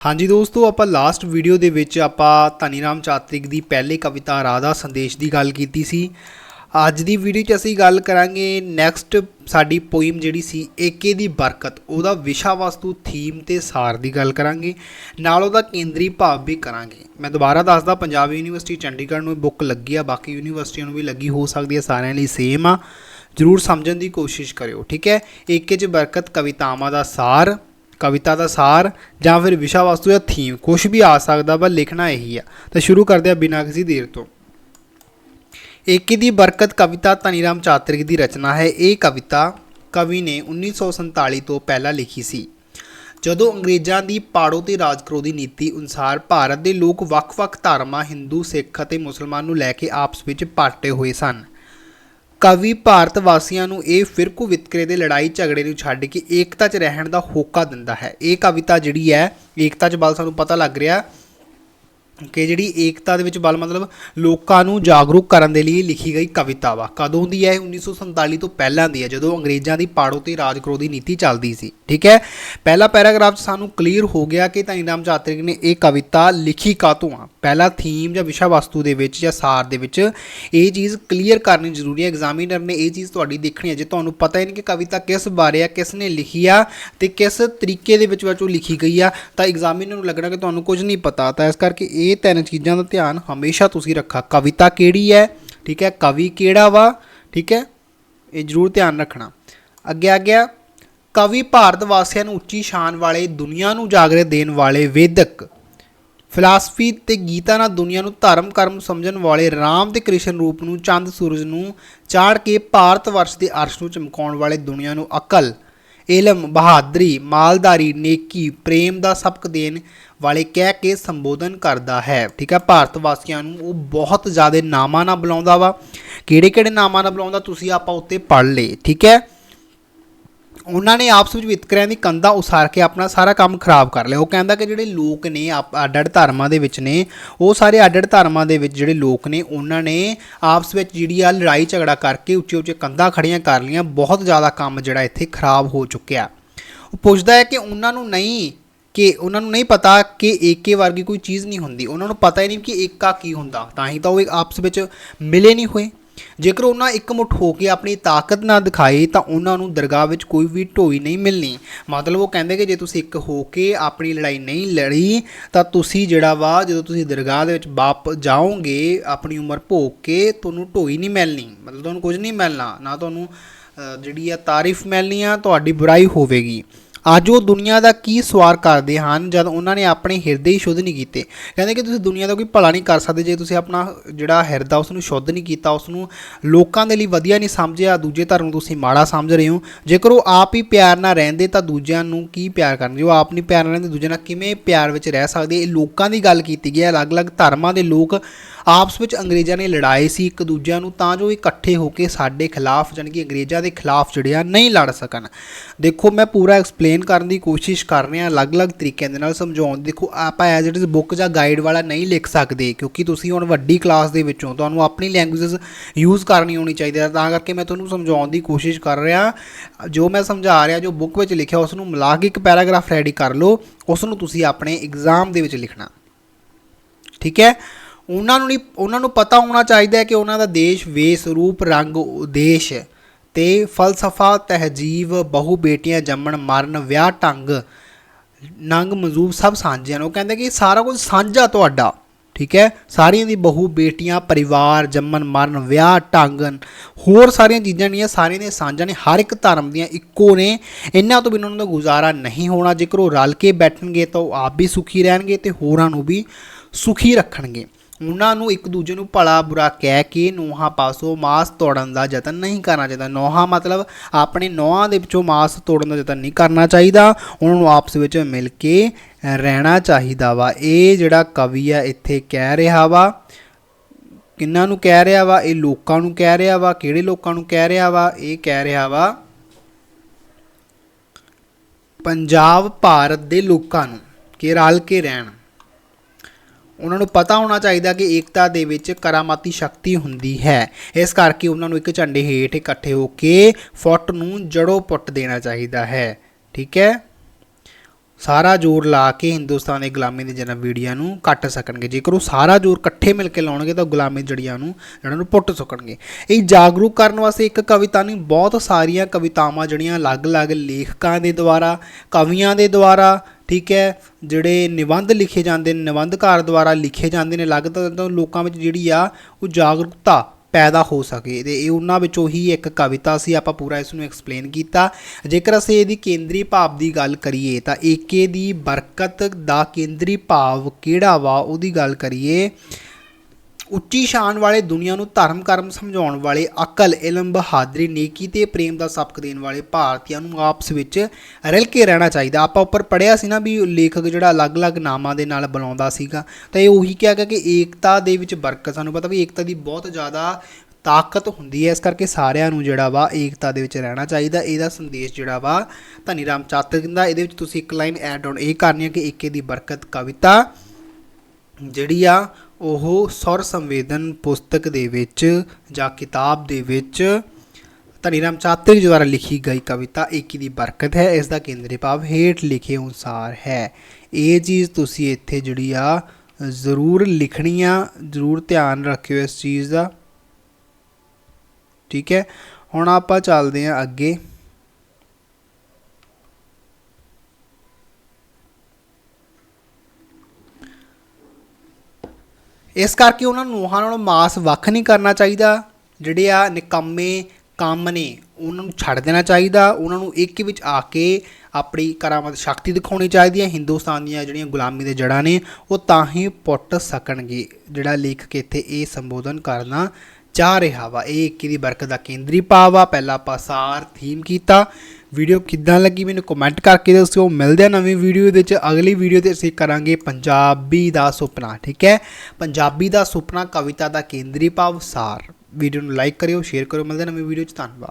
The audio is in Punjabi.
ਹਾਂਜੀ ਦੋਸਤੋ, ਆਪਾਂ ਲਾਸਟ ਵੀਡੀਓ ਦੇ ਵਿੱਚ ਆਪਾਂ ਧਨੀ ਰਾਮ ਚਾਤ੍ਰਿਕ ਦੀ ਪਹਿਲੇ ਕਵਿਤਾ ਰਾਧਾ ਸੰਦੇਸ਼ ਦੀ ਗੱਲ ਕੀਤੀ ਸੀ। ਅੱਜ ਦੀ ਵੀਡੀਓ 'ਚ ਅਸੀਂ ਗੱਲ ਕਰਾਂਗੇ ਨੈਕਸਟ ਸਾਡੀ ਪੋਇਮ ਜਿਹੜੀ ਸੀ, ਏਕੇ ਦੀ ਬਰਕਤ। ਉਹਦਾ ਵਿਸ਼ਾ ਵਸਤੂ ਥੀਮ ਤੇ ਸਾਰ ਦੀ ਗੱਲ ਕਰਾਂਗੇ। ਨਾਲ ਉਹਦਾ ਕੇਂਦਰੀ ਭਾਵ ਵੀ ਕਰਾਂਗੇ। ਮੈਂ ਦੁਬਾਰਾ ਦੱਸਦਾ, ਪੰਜਾਬ ਯੂਨੀਵਰਸਿਟੀ ਚੰਡੀਗੜ੍ਹ ਨੂੰ ਬੁੱਕ ਲੱਗੀ ਆ, ਬਾਕੀ ਯੂਨੀਵਰਸਿਟੀਆਂ ਨੂੰ ਵੀ ਲੱਗੀ, ਹੋ ਸਕਦੀ ਹੈ ਸਾਰਿਆਂ ਲਈ ਸੇਮ ਆ। ਜ਼ਰੂਰ ਸਮਝਣ ਦੀ ਕੋਸ਼ਿਸ਼ ਕਰਿਓ, ਠੀਕ ਹੈ? ਏਕੇ 'ਚ ਬਰਕਤ ਕਵਿਤਾਵਾਂ ਦਾ ਸਾਰ ਕਵਿਤਾ ਦਾ ਸਾਰ ਜਾਂ ਫਿਰ ਵਿਸ਼ਾ ਵਸਤੂ ਜਾਂ ਥੀਮ ਕੁਝ ਵੀ ਆ ਸਕਦਾ ਪਰ ਲਿਖਣਾ ਇਹੀ ਆ। ਤਾਂ ਸ਼ੁਰੂ ਕਰਦੇ ਆ ਬਿਨਾਂ ਕਿਸੇ ਦੇਰ ਤੋਂ। ਏਕੀ ਦੀ ਬਰਕਤ ਕਵਿਤਾ ਧਨੀਰਾਮ ਚਾਤ੍ਰਿਕ ਦੀ ਰਚਨਾ ਹੈ। ਇਹ ਕਵਿਤਾ ਕਵੀ ਨੇ 1947 ਤੋਂ ਪਹਿਲਾਂ ਲਿਖੀ ਸੀ। ਜਦੋਂ ਅੰਗਰੇਜ਼ਾਂ ਦੀ ਪਾੜੋ ਤੇ ਰਾਜ ਕਰੋ ਦੀ ਨੀਤੀ ਅਨੁਸਾਰ ਭਾਰਤ ਦੇ ਲੋਕ ਵੱਖ-ਵੱਖ ਧਰਮਾਂ, ਹਿੰਦੂ, ਸਿੱਖ ਅਤੇ ਮੁਸਲਮਾਨ ਨੂੰ ਲੈ ਕੇ ਆਪਸ ਵਿੱਚ ਪਾਟੇ ਹੋਏ ਸਨ ਕਵੀ ਭਾਰਤ ਵਾਸੀਆਂ ਨੂੰ ਇਹ ਫਿਰਕੂ ਵਿਤਕਰੇ ਦੇ ਲੜਾਈ ਝਗੜੇ ਨੂੰ ਛੱਡ ਕੇ ਏਕਤਾ 'ਚ ਰਹਿਣ ਦਾ ਹੋਕਾ ਦਿੰਦਾ ਹੈ। ਇਹ ਕਵਿਤਾ ਜਿਹੜੀ ਹੈ, ਏਕਤਾ 'ਚ ਬਲ ਸਾਨੂੰ ਪਤਾ ਲੱਗ ਰਿਹਾ ਕਿ ਜਿਹੜੀ ਏਕਤਾ ਦੇ ਵਿੱਚ ਬਲ ਮਤਲਬ ਲੋਕਾਂ ਨੂੰ ਜਾਗਰੂਕ ਕਰਨ ਦੇ ਲਈ ਲਿਖੀ ਗਈ ਕਵਿਤਾ ਵਾ। ਕਦੋਂ ਦੀ ਹੈ? ਇਹ 1947 ਤੋਂ ਪਹਿਲਾਂ ਦੀ ਹੈ, ਜਦੋਂ ਅੰਗਰੇਜ਼ਾਂ ਦੀ ਪਾੜੋ ਤੇ ਰਾਜ ਕਰੋ ਦੀ ਨੀਤੀ ਚੱਲਦੀ ਸੀ। ਠੀਕ ਹੈ? ਪਹਿਲਾ ਪੈਰਾਗ੍ਰਾਫ ਸਾਨੂੰ ਕਲੀਅਰ ਹੋ ਗਿਆ ਕਿ ਧਨੀਰਾਮ ਚਾਤ੍ਰਿਕ ਨੇ ਇਹ ਕਵਿਤਾ ਲਿਖੀ ਕਾਤੋਂ ਆ? ਪਹਿਲਾ ਥੀਮ ਜਾਂ ਵਿਸ਼ਾ ਵਸਤੂ ਦੇ ਵਿੱਚ ਜਾਂ ਸਾਰ ਦੇ ਵਿੱਚ ਇਹ ਚੀਜ਼ ਕਲੀਅਰ ਕਰਨੀ ਜ਼ਰੂਰੀ ਹੈ। ਐਗਜ਼ਾਮੀਨਰ ਨੇ ਇਹ ਚੀਜ਼ ਤੁਹਾਡੀ ਦੇਖਣੀ ਹੈ। ਜੇ ਤੁਹਾਨੂੰ ਪਤਾ ਹੀ ਨਹੀਂ ਕਿ ਕਵਿਤਾ ਕਿਸ ਬਾਰੇ ਆ, ਕਿਸ ਨੇ ਲਿਖੀ ਆ ਤੇ ਕਿਸ ਤਰੀਕੇ ਦੇ ਵਿੱਚ ਵਿੱਚ ਉਹ ਲਿਖੀ ਗਈ ਆ, ਤਾਂ ਐਗਜ਼ਾਮੀਨਰ ਨੂੰ ਲੱਗਣਾ ਕਿ ਤੁਹਾਨੂੰ ਕੁਝ ਨਹੀਂ ਪਤਾ। ਤਾਂ ਇਸ ਕਰਕੇ ਇਹ ਇਹ ਤਿੰਨ ਚੀਜ਼ਾਂ ਦਾ ਧਿਆਨ ਹਮੇਸ਼ਾ ਤੁਸੀਂ ਰੱਖਾ। ਕਵਿਤਾ ਕਿਹੜੀ ਹੈ? ਠੀਕ ਹੈ, ਕਵੀ ਕਿਹੜਾ ਵਾ? ਠੀਕ ਹੈ, ਇਹ ਜ਼ਰੂਰ ਧਿਆਨ ਰੱਖਣਾ। ਅੱਗੇ ਆ ਗਿਆ, ਕਵੀ ਭਾਰਤ ਵਾਸੀਆਂ ਨੂੰ ਉੱਚੀ ਸ਼ਾਨ ਵਾਲੇ, ਦੁਨੀਆ ਨੂੰ ਜਾਗਰੇ ਦੇਣ ਵਾਲੇ ਵੇਦਕ। ਫਿਲਾਸਫੀ ਤੇ ਗੀਤਾ ਨਾਲ ਦੁਨੀਆ ਨੂੰ ਧਰਮ, ਕਰਮ ਸਮਝਣ ਵਾਲੇ ਰਾਮ ਤੇ ਕ੍ਰਿਸ਼ਨ ਰੂਪ ਨੂੰ, ਚੰਦ ਸੂਰਜ ਨੂੰ ਚਾੜ ਕੇ ਭਾਰਤ ਵਰਸ਼ ਦੇ ਅਰਸ਼ ਨੂੰ ਚਮਕਾਉਣ ਵਾਲੇ ਦੁਨੀਆ ਨੂੰ ਅਕਲ। ਇਲਮ, ਬਹਾਦਰੀ, ਮਾਲਦਾਰੀ, ਨੇਕੀ, ਪ੍ਰੇਮ ਦਾ ਸਬਕ ਦੇਣ ਵਾਲੇ ਕਹਿ ਕੇ ਸੰਬੋਧਨ ਕਰਦਾ ਹੈ। ਠੀਕ ਹੈ ਭਾਰਤ ਵਾਸੀਆਂ ਨੂੰ ਉਹ ਬਹੁਤ ਜ਼ਿਆਦਾ ਨਾਮਾਂ ਨਾਲ ਬੁਲਾਉਂਦਾ ਵਾ। ਕਿਹੜੇ ਕਿਹੜੇ ਨਾਮਾਂ ਨਾਲ ਬੁਲਾਉਂਦਾ, ਤੁਸੀਂ ਆਪਾਂ ਉੱਤੇ ਪੜ੍ਹ ਲਏ। ਠੀਕ ਹੈ? ਉਹਨਾਂ ਨੇ ਆਪਸ ਵਿੱਚ ਵਿਤਕਰਿਆਂ ਦੀ ਕੰਧਾਂ ਉਸਾਰ ਕੇ ਆਪਣਾ ਸਾਰਾ ਕੰਮ ਖਰਾਬ ਕਰ ਲਿਆ। ਉਹ ਕਹਿੰਦਾ ਕਿ ਜਿਹੜੇ ਲੋਕ ਨੇ, ਆਪ- ਅੱਡ-ਅੱਡ ਧਰਮਾਂ ਦੇ ਵਿੱਚ ਨੇ, ਉਹ ਸਾਰੇ ਅੱਡ-ਅੱਡ ਧਰਮਾਂ ਦੇ ਵਿੱਚ ਜਿਹੜੇ ਲੋਕ ਨੇ, ਉਹਨਾਂ ਨੇ ਆਪਸ ਵਿੱਚ ਜਿਹੜੀ ਆ ਲੜਾਈ ਝਗੜਾ ਕਰਕੇ ਉੱਚੇ ਉੱਚੇ ਕੰਧਾਂ ਖੜੀਆਂ ਕਰ ਲੀਆਂ ਬਹੁਤ ਜ਼ਿਆਦਾ ਕੰਮ ਜਿਹੜਾ ਇੱਥੇ ਖਰਾਬ ਹੋ ਚੁੱਕਿਆ। ਉਹ ਪੁੱਛਦਾ ਹੈ ਕਿ ਉਹਨਾਂ ਨੂੰ ਨਹੀਂ, ਕਿ ਉਹਨਾਂ ਨੂੰ ਨਹੀਂ ਪਤਾ ਕਿ ਏਕੇ ਵਰਗੀ ਕੋਈ ਚੀਜ਼ ਨਹੀਂ ਹੁੰਦੀ। ਉਹਨਾਂ ਨੂੰ ਪਤਾ ਹੀ ਨਹੀਂ ਕਿ ਏਕਾ ਕੀ ਹੁੰਦਾ। ਤਾਂ ਹੀ ਤਾਂ ਉਹ ਆਪਸ ਵਿੱਚ ਮਿਲੇ ਨਹੀਂ ਹੋਏ। ਜੇਕਰ ਉਹਨਾਂ ਇਕਮੁੱਠ ਹੋ ਕੇ ਆਪਣੀ ਤਾਕਤ ਨਾ ਦਿਖਾਈ ਤਾਂ ਉਹਨਾਂ ਨੂੰ ਦਰਗਾਹ ਵਿੱਚ ਕੋਈ ਵੀ ਢੋਈ ਨਹੀਂ ਮਿਲਣੀ। ਮਤਲਬ ਉਹ ਕਹਿੰਦੇ ਕਿ ਜੇ ਤੁਸੀਂ ਇੱਕ ਹੋ ਕੇ ਆਪਣੀ ਲੜਾਈ ਨਹੀਂ ਲੜੀ, ਤਾਂ ਤੁਸੀਂ ਜਿਹੜਾ ਵਾ, ਜਦੋਂ ਤੁਸੀਂ ਦਰਗਾਹ ਦੇ ਵਿੱਚ ਵਾਪ ਜਾਓਗੇ, ਆਪਣੀ ਉਮਰ ਭੋਗ ਕੇ ਤੁਹਾਨੂੰ ਢੋਈ ਨਹੀਂ ਮਿਲਣੀ। ਮਤਲਬ ਤੁਹਾਨੂੰ ਕੁਝ ਨਹੀਂ ਮਿਲਣਾ। ਨਾ ਤੁਹਾਨੂੰ ਜਿਹੜੀ ਆ ਤਾਰੀਫ ਮਿਲਣੀ ਆ, ਤੁਹਾਡੀ ਬੁਰਾਈ ਹੋਵੇਗੀ। ਅੱਜ ਉਹ ਦੁਨੀਆ ਦਾ ਕੀ ਸਵਾਰ ਕਰਦੇ ਹਨ, ਜਦ ਉਹਨਾਂ ਨੇ ਆਪਣੇ ਹਿਰਦੇ ਹੀ ਸ਼ੁੱਧ ਨਹੀਂ ਕੀਤੇ। ਕਹਿੰਦੇ ਕਿ ਤੁਸੀਂ ਦੁਨੀਆ ਦਾ ਕੋਈ ਭਲਾ ਨਹੀਂ ਕਰ ਸਕਦੇ, ਜੇ ਤੁਸੀਂ ਆਪਣਾ ਜਿਹੜਾ ਹਿਰਦਾ ਉਸ ਨੂੰ ਸ਼ੁੱਧ ਨਹੀਂ ਕੀਤਾ ਉਸ ਨੂੰ ਲੋਕਾਂ ਦੇ ਲਈ ਵਧੀਆ ਨਹੀਂ ਸਮਝਿਆ, ਦੂਜੇ ਧਰਮ ਨੂੰ ਤੁਸੀਂ ਮਾੜਾ ਸਮਝ ਰਹੇ ਹੋ। ਜੇਕਰ ਉਹ ਆਪ ਹੀ ਪਿਆਰ ਨਾਲ ਰਹਿੰਦੇ ਤਾਂ ਦੂਜਿਆਂ ਨੂੰ ਕੀ ਪਿਆਰ ਕਰਨਗੇ ਉਹ ਆਪ ਨਹੀਂ ਪਿਆਰ ਨਾਲ ਰਹਿੰਦੇ, ਦੂਜਿਆਂ ਨਾਲ ਕਿਵੇਂ ਪਿਆਰ ਵਿੱਚ ਰਹਿ ਸਕਦੇ? ਇਹ ਲੋਕਾਂ ਦੀ ਗੱਲ ਕੀਤੀ ਗਈ ਹੈ। ਅਲੱਗ-ਅਲੱਗ ਧਰਮਾਂ ਦੇ ਲੋਕ ਆਪਸ ਵਿੱਚ ਅੰਗਰੇਜ਼ਾਂ ਨੇ ਲੜਾਏ ਸੀ, ਇੱਕ ਦੂਜਿਆਂ ਨੂੰ ਤਾਂ ਜੋ ਇਕੱਠੇ ਹੋ ਕੇ ਸਾਡੇ ਖਿਲਾਫ, ਜਾਣੀ ਕਿ ਅੰਗਰੇਜ਼ਾਂ ਦੇ ਖਿਲਾਫ ਜਿਹੜੇ ਆ ਨਹੀਂ ਲੜ ਸਕਣ। ਦੇਖੋ, ਮੈਂ ਪੂਰਾ ਐਕਸਪਲੇਨ ਕਰਨ ਦੀ ਕੋਸ਼ਿਸ਼ ਕਰ ਰਿਹਾ ਅਲੱਗ-ਅਲੱਗ ਤਰੀਕਿਆਂ ਦੇ ਨਾਲ ਸਮਝਾਉਣ। ਦੀ। ਦੇਖੋ, ਆਪਾਂ ਐਜ਼ ਇਟ ਇਜ਼ ਬੁੱਕ ਜਾਂ ਗਾਈਡ ਵਾਲਾ ਨਹੀਂ ਲਿਖ ਸਕਦੇ, ਕਿਉਂਕਿ ਤੁਸੀਂ ਹੁਣ ਵੱਡੀ ਕਲਾਸ ਦੇ ਵਿੱਚੋਂ ਤੁਹਾਨੂੰ ਆਪਣੀ ਲੈਂਗੁਏਜਸ ਯੂਜ਼ ਕਰਨੀ ਹੋਣੀ ਚਾਹੀਦੀ ਹੈ। ਤਾਂ ਕਰਕੇ ਮੈਂ ਤੁਹਾਨੂੰ ਸਮਝਾਉਣ ਦੀ ਕੋਸ਼ਿਸ਼ ਕਰ ਰਿਹਾ। ਜੋ ਮੈਂ ਸਮਝਾ ਰਿਹਾ, ਜੋ ਬੁੱਕ ਵਿੱਚ ਲਿਖਿਆ ਉਸ ਨੂੰ ਮਿਲਾ ਕੇ ਇੱਕ ਪੈਰਾਗ੍ਰਾਫ ਰੈਡੀ ਕਰ ਲਓ। ਉਸ ਨੂੰ ਤੁਸੀਂ ਆਪਣੇ ਐਗਜ਼ਾਮ ਦੇ ਵਿੱਚ ਲਿਖਣਾ। ਠੀਕ ਹੈ? ਉਹਨਾਂ ਨੂੰ ਨਹੀਂ, ਉਹਨਾਂ ਨੂੰ ਪਤਾ ਹੋਣਾ ਚਾਹੀਦਾ ਹੈ ਕਿ ਉਹਨਾਂ ਦਾ ਦੇਸ਼, ਵੇਸ, ਰੂਪ, ਰੰਗ ਉਦੇਸ਼ ਤੇ ਫਲਸਫਾ, ਤਹਿਜੀਬ, ਬਹੁ ਬੇਟੀਆਂ ਜੰਮਣ, ਮਰਨ, ਵਿਆਹ, ਢੰਗ, ਨੰਗ ਮਜ਼ੂਬ ਸਭ ਸਾਂਝੇ ਹਨ। ਉਹ ਕਹਿੰਦੇ ਕਿ ਸਾਰਾ ਕੁਝ ਸਾਂਝਾ ਤੁਹਾਡਾ, ਠੀਕ ਹੈ? ਸਾਰੀਆਂ ਦੀ ਬਹੁ ਬੇਟੀਆਂ, ਪਰਿਵਾਰ, ਜੰਮਣ, ਮਰਨ, ਵਿਆਹ, ਢੰਗ, ਹੋਰ ਸਾਰੀਆਂ ਚੀਜ਼ਾਂ ਨਹੀਂ ਸਾਰੀਆਂ ਦੀਆਂ ਸਾਂਝਾ ਨੇ, ਹਰ ਇੱਕ ਧਰਮ ਦੀਆਂ ਇੱਕੋ ਨੇ। ਇਹਨਾਂ ਤੋਂ ਬਿਨਾਂ ਉਹਨਾਂ ਦਾ ਗੁਜ਼ਾਰਾ ਨਹੀਂ ਹੋਣਾ। ਜੇਕਰ ਉਹ ਰਲ ਕੇ ਬੈਠਣਗੇ ਤਾਂ ਉਹ ਆਪ ਵੀ ਸੁਖੀ ਰਹਿਣਗੇ ਤੇ ਹੋਰਾਂ ਨੂੰ ਵੀ ਸੁਖੀ ਰੱਖਣਗੇ। ਉਹਨਾਂ ਨੂੰ ਇੱਕ ਦੂਜੇ ਨੂੰ ਭਲਾ ਬੁਰਾ ਕਹਿ ਕੇ ਨੋਹਾਂ ਪਾਸੋਂ ਮਾਸ ਤੋੜਨ ਦਾ ਯਤਨ ਨਹੀਂ ਕਰਨਾ ਚਾਹੀਦਾ। ਨੋਹਾਂ ਮਤਲਬ ਆਪਣੇ ਨੋਹਾਂ ਦੇ ਵਿੱਚੋਂ ਮਾਸ ਤੋੜਨ ਦਾ ਯਤਨ ਨਹੀਂ ਕਰਨਾ ਚਾਹੀਦਾ। ਉਹਨਾਂ ਨੂੰ ਆਪਸ ਵਿੱਚ ਮਿਲ ਕੇ ਰਹਿਣਾ ਚਾਹੀਦਾ ਵਾ। ਇਹ ਜਿਹੜਾ ਕਵੀ ਆ, ਇੱਥੇ ਕਹਿ ਰਿਹਾ ਵਾ। ਕਿੰਨਾਂ ਨੂੰ ਕਹਿ ਰਿਹਾ ਵਾ? ਇਹ ਲੋਕਾਂ ਨੂੰ ਕਹਿ ਰਿਹਾ ਵਾ। ਕਿਹੜੇ ਲੋਕਾਂ ਨੂੰ ਕਹਿ ਰਿਹਾ ਵਾ? ਇਹ ਕਹਿ ਰਿਹਾ ਵਾ ਪੰਜਾਬ, ਭਾਰਤ ਦੇ ਲੋਕਾਂ ਨੂੰ। ਕਿ ਰਲ ਕੇ ਰਹਿਣ। ਉਹਨਾਂ ਨੂੰ ਪਤਾ ਹੋਣਾ ਚਾਹੀਦਾ ਕਿ ਏਕਤਾ ਦੇ ਵਿੱਚ ਕਰਾਮਾਤੀ ਸ਼ਕਤੀ ਹੁੰਦੀ ਹੈ। ਇਸ ਕਰਕੇ ਉਹਨਾਂ ਨੂੰ ਇੱਕ ਝੰਡੇ ਹੇਠ ਇਕੱਠੇ ਹੋ ਕੇ ਫੁੱਟ ਨੂੰ ਜੜੋਂ ਪੁੱਟ ਦੇਣਾ ਚਾਹੀਦਾ ਹੈ। ਠੀਕ ਹੈ? ਸਾਰਾ ਜ਼ੋਰ ਲਾ ਕੇ ਹਿੰਦੁਸਤਾਨ ਦੇ ਗੁਲਾਮੀ ਦੀ ਜਨਮ ਵੀਡੀਓ ਨੂੰ ਕੱਟ ਸਕਣਗੇ। ਜੇਕਰ ਉਹ ਸਾਰਾ ਜ਼ੋਰ ਇਕੱਠੇ ਮਿਲ ਕੇ ਲਾਉਣਗੇ ਤਾਂ ਗੁਲਾਮੀ ਜੜੀਆਂ ਨੂੰ ਜਿਹੜਾ ਨੂੰ ਪੁੱਟ ਸਕਣਗੇ। ਇਹ ਜਾਗਰੂਕ ਕਰਨ ਵਾਸਤੇ ਇੱਕ ਕਵਿਤਾ ਨਹੀਂ, ਬਹੁਤ ਸਾਰੀਆਂ ਕਵਿਤਾਵਾਂ ਜਿਹੜੀਆਂ ਅਲੱਗ-ਅਲੱਗ ਲੇਖਕਾਂ ਦੇ ਦੁਆਰਾ, ਕਵੀਆਂ ਦੇ ਦੁਆਰਾ ਠੀਕ ਹੈ, ਜਿਹੜੇ ਨਿਬੰਧ ਲਿਖੇ ਜਾਂਦੇ ਨੇ ਨਿਬੰਧਕਾਰ ਦੁਆਰਾ ਲਿਖੇ ਜਾਂਦੇ ਨੇ ਅਲੱਗ ਤੋਂ ਲੋਕਾਂ ਵਿੱਚ ਜਿਹੜੀ ਆ, ਉਹ ਜਾਗਰੂਕਤਾ ਪੈਦਾ ਹੋ ਸਕੇ। ਤੇ ਇਹ ਉਹਨਾਂ ਵਿੱਚੋਂ ਹੀ ਇੱਕ ਕਵਿਤਾ ਸੀ, ਆਪਾਂ ਪੂਰਾ ਇਸ ਨੂੰ ਐਕਸਪਲੇਨ ਕੀਤਾ। ਜੇਕਰ ਅਸੀਂ ਇਹਦੀ ਕੇਂਦਰੀ ਭਾਵ ਦੀ ਗੱਲ ਕਰੀਏ, ਤਾਂ ਏਕੇ ਦੀ ਬਰਕਤ ਦਾ ਕੇਂਦਰੀ ਭਾਵ ਕਿਹੜਾ ਵਾ, ਉਹਦੀ ਗੱਲ ਕਰੀਏ ਉੱਚੀ ਸ਼ਾਨ ਵਾਲੇ ਦੁਨੀਆ ਨੂੰ ਧਰਮ ਕਰਮ ਸਮਝਾਉਣ ਵਾਲੇ ਅਕਲ ਇਲਮ ਬਹਾਦਰੀ ਨੇਕੀ ਤੇ ਪ੍ਰੇਮ ਦਾ ਸਬਕ ਦੇਣ ਵਾਲੇ ਭਾਰਤੀਆਂ ਨੂੰ ਆਪਸ ਵਿੱਚ ਰਲ ਕੇ ਰਹਿਣਾ ਚਾਹੀਦਾ। ਆਪਾਂ ਉੱਪਰ ਪੜਿਆ ਸੀ ਨਾ ਵੀ ਲੇਖਕ ਜਿਹੜਾ ਅਲੱਗ-ਅਲੱਗ ਨਾਮਾਂ ਦੇ ਨਾਲ ਬੁਲਾਉਂਦਾ ਸੀਗਾ, ਤਾਂ ਇਹ ਉਹੀ ਕਿਹਾ ਗਿਆ ਕਿ ਏਕਤਾ ਦੇ ਵਿੱਚ ਬਰਕਤ ਸਾਨੂੰ ਪਤਾ ਵੀ ਏਕਤਾ ਦੀ ਬਹੁਤ ਜ਼ਿਆਦਾ ਤਾਕਤ ਹੁੰਦੀ ਹੈ, ਇਸ ਕਰਕੇ ਸਾਰਿਆਂ ਨੂੰ ਜਿਹੜਾ ਵਾ ਏਕਤਾ ਦੇ ਵਿੱਚ ਰਹਿਣਾ ਚਾਹੀਦਾ। ਇਹਦਾ ਸੰਦੇਸ਼ ਜਿਹੜਾ ਵਾ ਧਨੀ ਰਾਮ ਚਾਤਕ ਦਾ ਇਹਦੇ ਵਿੱਚ ਤੁਸੀਂ ਇੱਕ ਲਾਈਨ ਐਡ ਆਨ ਇਹ ਕਰਨੀ ਹੈ ਕਿ ਏਕੇ ਦੀ ਬਰਕਤ ਕਵਿਤਾ ਜਿਹੜੀ ਆ ਉਹ ਸੁਰ ਸੰਵੇਦਨ ਪੁਸਤਕ ਦੇ ਵਿੱਚ ਜਾਂ ਕਿਤਾਬ ਦੇ ਵਿੱਚ ਧਨੀਰਾਮ ਚਾਤਰ ਜੀ ਦੁਆਰਾ ਲਿਖੀ ਗਈ ਕਵਿਤਾ ਏਕੀ ਦੀ ਬਰਕਤ ਹੈ, ਇਸ ਦਾ ਕੇਂਦਰੀ ਭਾਵ ਹੇਠ ਲਿਖੇ ਅਨੁਸਾਰ ਹੈ। ਇਹ ਚੀਜ਼ ਤੁਸੀਂ ਇੱਥੇ ਜਿਹੜੀ ਆ, ਜ਼ਰੂਰ ਲਿਖਣੀ ਆ, ਜ਼ਰੂਰ ਧਿਆਨ ਰੱਖਿਓ ਇਸ ਚੀਜ਼ ਦਾ। ਠੀਕ ਹੈ, ਹੁਣ ਆਪਾਂ ਚੱਲਦੇ ਹਾਂ ਅੱਗੇ। ਇਸ ਕਰਕੇ ਉਹਨਾਂ ਨੂੰ ਨੂੰਹਾਂ ਨਾਲੋਂ ਮਾਸ ਵੱਖ ਨਹੀਂ ਕਰਨਾ ਚਾਹੀਦਾ। ਜਿਹੜੇ ਆ ਨਿਕੰਮੇ ਕੰਮ ਨੇ, ਉਹਨਾਂ ਨੂੰ ਛੱਡ ਦੇਣਾ ਚਾਹੀਦਾ। ਉਹਨਾਂ ਨੂੰ ਇੱਕ ਵਿੱਚ ਆ ਕੇ ਆਪਣੀ ਕਰਾਮਤ ਸ਼ਕਤੀ ਦਿਖਾਉਣੀ ਚਾਹੀਦੀ ਹੈ। ਹਿੰਦੁਸਤਾਨ ਦੀਆਂ ਜਿਹੜੀਆਂ ਗੁਲਾਮੀ ਦੇ ਜੜ੍ਹਾਂ ਨੇ, ਉਹ ਤਾਂ ਹੀ ਪੁੱਟ ਸਕਣਗੇ। ਜਿਹੜਾ ਲੇਖਕ ਇੱਥੇ ਇਹ ਸੰਬੋਧਨ ਕਰਨਾ ਚਾਹ ਰਿਹਾ ਵਾ, ਇਹ ਇੱਕੀ ਦੀ ਬਰਕਤ ਦਾ ਕੇਂਦਰੀ ਭਾਵ ਆ। ਪਹਿਲਾ ਆਪਾਂ ਸਾਰ ਥੀਮ ਕੀਤਾ। ਵੀਡੀਓ ਕਿੱਦਾਂ ਲੱਗੀ ਮੈਨੂੰ ਕਮੈਂਟ ਕਰਕੇ ਦੱਸਿਓ। ਮਿਲਦੇ ਆ ਨਵੀਂ ਵੀਡੀਓ ਦੇ ਵਿੱਚ। ਅਗਲੀ ਵੀਡੀਓ ਤੇ ਅਸੀਂ ਕਰਾਂਗੇ ਪੰਜਾਬੀ ਦਾ ਸੁਪਨਾ, ਠੀਕ ਹੈ? ਪੰਜਾਬੀ ਦਾ ਸੁਪਨਾ ਕਵਿਤਾ ਦਾ ਕੇਂਦਰੀ ਭਾਵ ਸਾਰ। ਵੀਡੀਓ ਨੂੰ ਲਾਈਕ ਕਰਿਓ ਸ਼ੇਅਰ ਕਰਿਓ। ਮਿਲਦੇ ਆ ਨਵੀਂ ਵੀਡੀਓ 'ਚ। ਧੰਨਵਾਦ।